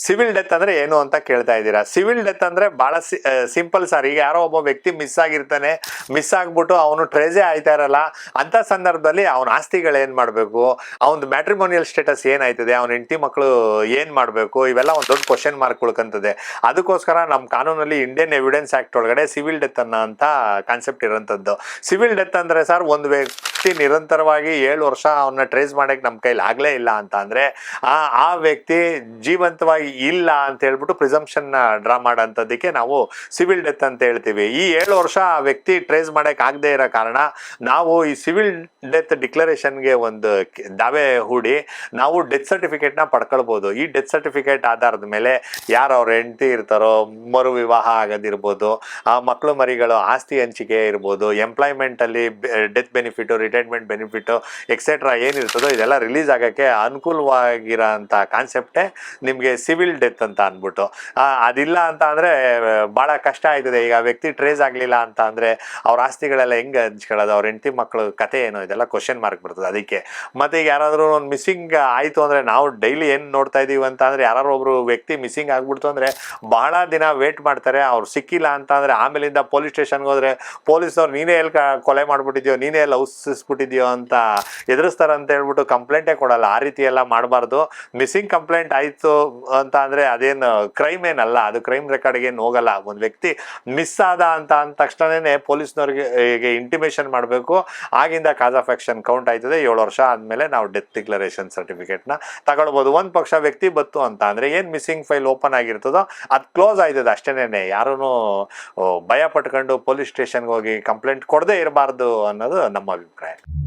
Civil death ಅಂದ್ರೆ ಏನು ಅಂತ ಕೇಳ್ತಾ ಇದ್ದೀರಾ? ಸಿವಿಲ್ ಡೆತ್ ಅಂದ್ರೆ ಬಹಳ ಸಿಂಪಲ್ ಸರ್ ಈಗ ಯಾರೋ ಒಬ್ಬ ವ್ಯಕ್ತಿ ಮಿಸ್ ಆಗಿರ್ತಾನೆ ಮಿಸ್ ಆಗ್ಬಿಟ್ಟು ಅವನು ಟ್ರೇಜೆ ಆಯ್ತಾ ಇರಲ್ಲ, ಅಂತ ಸಂದರ್ಭದಲ್ಲಿ ಅವನ ಆಸ್ತಿಗಳು ಏನ್ ಮಾಡ್ಬೇಕು? ಅವನ ಮ್ಯಾಟ್ರಿಮೋನಿಯಲ್ ಸ್ಟೇಟಸ್ ಏನಾಯ್ತದೆ? ಅವನ ಹೆಂಡತಿ ಮಕ್ಕಳು ಏನ್ ಮಾಡ್ಬೇಕು? ಇವೆಲ್ಲ ಒಂದು ದೊಡ್ಡ ಕ್ವಶನ್ ಮಾರ್ಕ್ ಉಳ್ಕಂತದೆ. ಅದಕ್ಕೋಸ್ಕರ ನಮ್ಮ ಕಾನೂನಲ್ಲಿ ಇಂಡಿಯನ್ ಎವಿಡೆನ್ಸ್ ಆಕ್ಟ್ ಒಳಗಡೆ ಸಿವಿಲ್ ಡೆತ್ ಅನ್ನೋ ಅಂತ ಕಾನ್ಸೆಪ್ಟ್ ಇರೋಂಥದ್ದು. ಸಿವಿಲ್ ಡೆತ್ ಅಂದ್ರೆ ಸರ್ ಒಂದು ವ್ಯಕ್ತಿ ನಿರಂತರವಾಗಿ ಏಳು ವರ್ಷ ಅವನ್ನ ಟ್ರೇಸ್ ಮಾಡಕ್ಕೆ ನಮ್ಮ ಕೈಲಿ ಆಗಲೇ ಇಲ್ಲ ಅಂತ ಅಂದರೆ, ಆ ಆ ವ್ಯಕ್ತಿ ಜೀವಂತವಾಗಿ ಇಲ್ಲ ಅಂತ ಹೇಳ್ಬಿಟ್ಟು ಪ್ರಿಸಂಪ್ಷನ್ ಡ್ರಾ ಮಾಡೋಂಥದ್ದಕ್ಕೆ ನಾವು ಸಿವಿಲ್ ಡೆತ್ ಅಂತ ಹೇಳ್ತೀವಿ. ಈ ಏಳು ವರ್ಷ ಆ ವ್ಯಕ್ತಿ ಟ್ರೇಸ್ ಮಾಡೋಕ್ಕೆ ಆಗದೆ ಇರೋ ಕಾರಣ ನಾವು ಈ ಸಿವಿಲ್ ಡೆತ್ ಡಿಕ್ಲರೇಷನ್ಗೆ ಒಂದು ದಾವೆ ಹೂಡಿ ನಾವು ಡೆತ್ ಸರ್ಟಿಫಿಕೇಟ್ನ ಪಡ್ಕೊಳ್ಬೋದು. ಈ ಡೆತ್ ಸರ್ಟಿಫಿಕೇಟ್ ಆಧಾರದ ಮೇಲೆ ಯಾರು ಅವ್ರ ಹೆಂಡತಿ ಇರ್ತಾರೋ, ಮರು ವಿವಾಹ ಆಗೋದಿರ್ಬೋದು, ಆ ಮಕ್ಕಳು ಮರಿಗಳು ಆಸ್ತಿ ಹಂಚಿಕೆ ಇರ್ಬೋದು ಎಂಪ್ಲಾಯ್ಮೆಂಟಲ್ಲಿ death benefit retirement benefit etcetera ಏನಿರ್ತದೋ ಇದೆಲ್ಲ ರಿಲೀಸ್ ಆಗೋಕ್ಕೆ ಅನುಕೂಲವಾಗಿರೋ ಅಂತ ಕಾನ್ಸೆಪ್ಟೇ ನಿಮಗೆ ಸಿವಿಲ್ ಡೆತ್ ಅಂತ ಅಂದ್ಬಿಟ್ಟು. ಅದಿಲ್ಲ ಅಂತ ಅಂದರೆ, ಬಹಳ ಕಷ್ಟ ಆಯ್ತದೆ. ಈಗ ವ್ಯಕ್ತಿ ಟ್ರೇಸ್ ಆಗಲಿಲ್ಲ ಅಂತ ಅಂದರೆ ಅವ್ರ ಆಸ್ತಿಗಳೆಲ್ಲ ಹೆಂಗ್ ಹಂಚ್ಕೊಳ್ಳೋದು? ಅವ್ರ ಹೆಂಡತಿ ಮಕ್ಕಳು ಕತೆ ಏನೋ? ಇದೆಲ್ಲ ಕ್ವಶನ್ ಮಾರ್ಕ್ ಬರ್ತದೆ ಅದಕ್ಕೆ. ಮತ್ತೆ ಈಗ ಯಾರಾದರೂ ಒಂದು ಮಿಸ್ಸಿಂಗ್ ಆಯಿತು ಅಂದ್ರೆ ನಾವು ಡೈಲಿ ಏನು ನೋಡ್ತಾ ಇದ್ದೀವಿ ಅಂತ ಅಂದ್ರೆ ಒಬ್ರು ವ್ಯಕ್ತಿ ಮಿಸ್ಸಿಂಗ್ ಆಗ್ಬಿಡ್ತು ಅಂದ್ರೆ ಬಹಳ ದಿನ ವೇಟ್ ಮಾಡ್ತಾರೆ. ಅವ್ರು ಸಿಕ್ಕಿಲ್ಲ ಅಂತ ಅಂದರೆ ಆಮೇಲಿಂದ ಪೊಲೀಸ್ ಸ್ಟೇಷನ್ಗೆ ಹೋದರೆ ಪೊಲೀಸ್ನವ್ರು ನೀನೇ ಎಲ್ಲಿ ಕೊಲೆ ಮಾಡಿಬಿಟ್ಟಿದ್ಯೋ, ನೀನೇ ಎಲ್ಲಿ ಔಸಿಸ್ಬಿಟ್ಟಿದ್ಯೋ ಅಂತ ಎದುರಿಸ್ತಾರೆ ಅಂತ ಹೇಳ್ಬಿಟ್ಟು ಕಂಪ್ಲೇಂಟೇ ಕೊಡಲ್ಲ. ಆ ರೀತಿ ಎಲ್ಲ ಮಾಡಬಾರ್ದು. ಮಿಸ್ಸಿಂಗ್ ಕಂಪ್ಲೇಂಟ್ ಆಯ್ತು ಅಂತ ಅಂದ್ರೆ ಅದೇನು ಕ್ರೈಮ್ ಏನಲ್ಲ. ಅದು ಕ್ರೈಮ್ ರೆಕಾರ್ಡ್ಗೆ ಏನು ಹೋಗಲ್ಲ. ಒಂದು ವ್ಯಕ್ತಿ ಮಿಸ್ ಆದ ಅಂತ ಅಂದ ತಕ್ಷಣನೇ ಪೊಲೀಸ್ನವ್ರಿಗೆ ಇಂಟಿಮೇಷನ್ ಮಾಡಬೇಕು. ಆಗಿಂದ ಕಾಸ್ ಆಫ್ ಆಕ್ಷನ್ ಕೌಂಟ್ ಆಯ್ತದೆ. ಏಳು ವರ್ಷ ಆದ್ಮೇಲೆ ನಾವು ಡೆತ್ ಡಿಕ್ಲರೇಷನ್ ಸರ್ಟಿಫಿಕೇಟ್ನ ತಗೊಳ್ಬೋದು. ಒಂದು ಪಕ್ಷ ವ್ಯಕ್ತಿ ಬತ್ತು ಅಂತ ಅಂದ್ರೆ ಏನು ಮಿಸ್ಸಿಂಗ್ ಫೈಲ್ ಓಪನ್ ಆಗಿರ್ತದೋ ಅದು ಕ್ಲೋಸ್ ಆಯ್ತದೆ ಅಷ್ಟೇನೆ ಯಾರೂ ಭಯ ಪಟ್ಕೊಂಡು ಪೊಲೀಸ್ ಸ್ಟೇಷನ್ಗೆ ಹೋಗಿ ಕಂಪ್ಲೇಂಟ್ ಕೊಡದೇ ಇರಬಾರ್ದು ಅನ್ನೋದು ನಮ್ಮ ಅಭಿಪ್ರಾಯ. back.